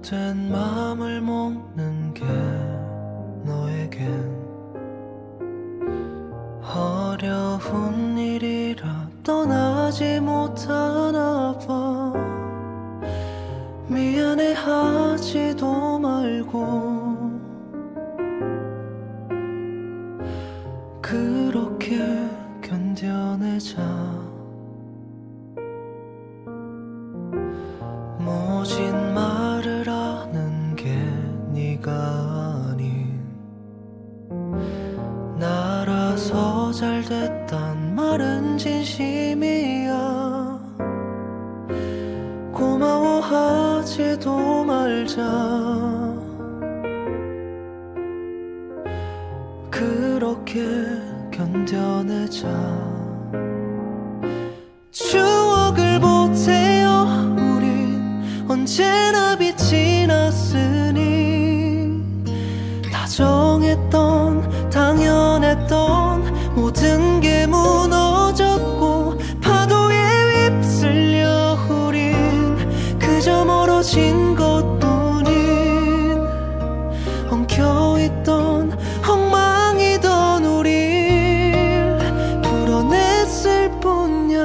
못된 마음을 먹는 게 너에겐 어려운 일이라 떠나지 못하나 봐. 미안해 하지도 말고 그렇게 견뎌내자 나라서 잘 됐단 말은 진심이야. 고마워하지도 말자. 그렇게 견뎌내자. 추 멀어진 것뿐인 엉켜있던 엉망이던 우릴 풀어냈을 뿐이야.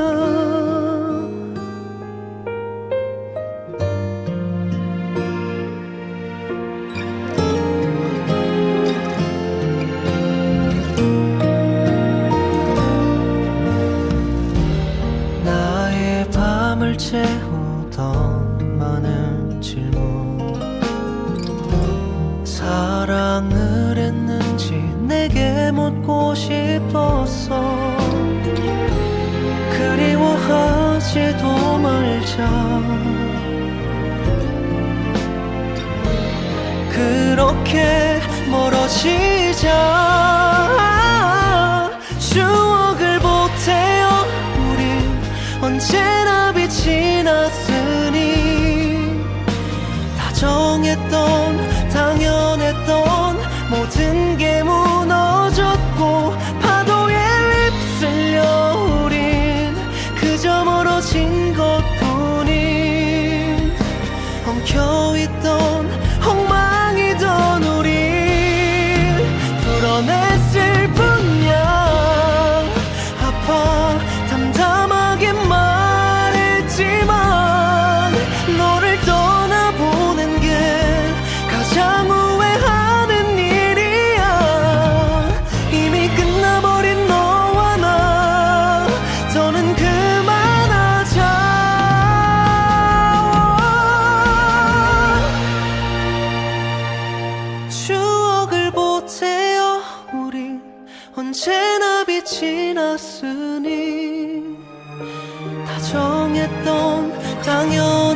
나의 밤을 채우던 묻고 싶었어. 그리워하지도 말자. 그렇게 멀어지자. 추억을 보태요. 우린 언제나 빛이 났으니. 다정했던 당연했던 멀어진 것뿐인 엉켜있던 언제나 빛이 났으니 다 정했던 당연